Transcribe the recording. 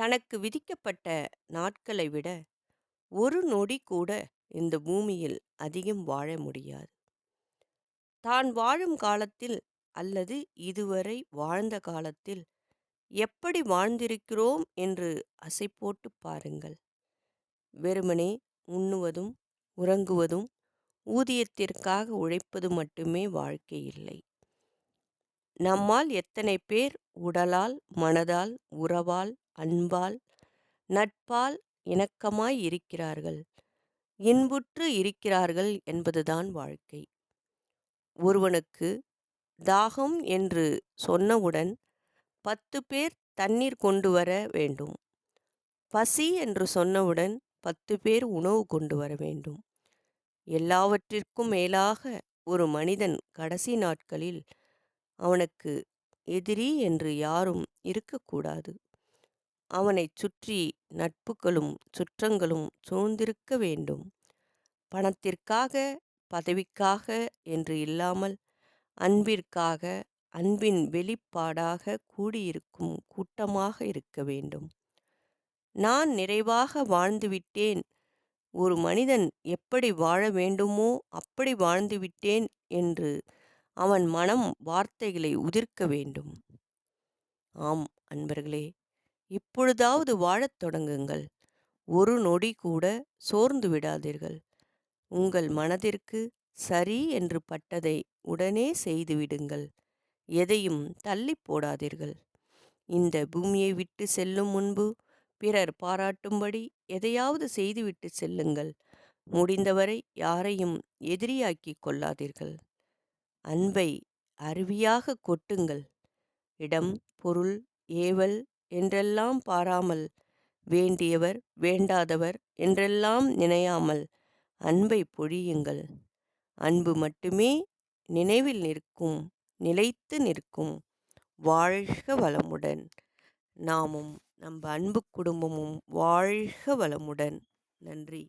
தனக்கு விதிக்கப்பட்ட நாட்களை விட ஒரு நொடி கூட இந்த பூமியில் அதிகம் வாழ முடியாது. தான் வாழும் காலத்தில் அல்லது இதுவரை வாழ்ந்த காலத்தில் எப்படி வாழ்ந்திருக்கிறோம் என்று அசை போட்டு பாருங்கள். வெறுமனே உண்ணுவதும் உறங்குவதும் ஊதியத்திற்காக உழைப்பது மட்டுமே வாழ்க்கை இல்லை. நம்மால் எத்தனை பேர் உடலால் மனதால் உறவால் அன்பால் நட்பால் இணக்கமாய் இருக்கிறார்கள். இன்புற்று இருக்கிறார்கள் என்பதுதான் வாழ்க்கை. ஒருவனுக்கு தாகம் என்று சொன்னவுடன் பத்து பேர் தண்ணீர் கொண்டு வர வேண்டும். பசி என்று சொன்னவுடன் பத்து பேர் உணவு கொண்டு வர வேண்டும். எல்லாவற்றிற்கும் மேலாக ஒரு மனிதன் கடைசி நாட்களில் அவனுக்கு எதிரி என்று யாரும் இருக்கக்கூடாது. அவனைச் சுற்றி நட்புகளும் சுற்றங்களும் சூழ்ந்திருக்க வேண்டும். பணத்திற்காக பதவிக்காக என்று இல்லாமல் அன்பிற்காக அன்பின் வெளிப்பாடாக கூடியிருக்கும் கூட்டமாக இருக்க வேண்டும். நான் நிறைவாக வாழ்ந்துவிட்டேன். ஒரு மனிதன் எப்படி வாழ வேண்டுமோ அப்படி வாழ்ந்துவிட்டேன் என்று அவன் மனம் வார்த்தைகளை உதிர்க்க வேண்டும். ஆம் அன்பர்களே இப்பொழுதாவது வாழத் தொடங்குங்கள். ஒரு நொடி கூட சோர்ந்து விடாதீர்கள். உங்கள் மனதிற்கு சரி என்று பட்டதை உடனே செய்துவிடுங்கள் எதையும் தள்ளி போடாதீர்கள். இந்த பூமியை விட்டு செல்லும் முன்பு பிறர் பாராட்டும்படி எதையாவது செய்துவிட்டு செல்லுங்கள். முடிந்தவரை யாரையும் எதிரியாக்கிக் கொள்ளாதீர்கள். அன்பை அருவியாக கொட்டுங்கள். இடம் பொருள் ஏவல் என்றெல்லாம் பாராமல் வேண்டியவர் வேண்டாதவர் என்றெல்லாம் நினையாமல் அன்பை பொழியுங்கள். அன்பு மட்டுமே நினைவில் நிற்கும் நிலைத்து நிற்கும் வாழ்க வளமுடன். நாமும் நம் அன்பு குடும்பமும் வாழ்க வளமுடன். நன்றி.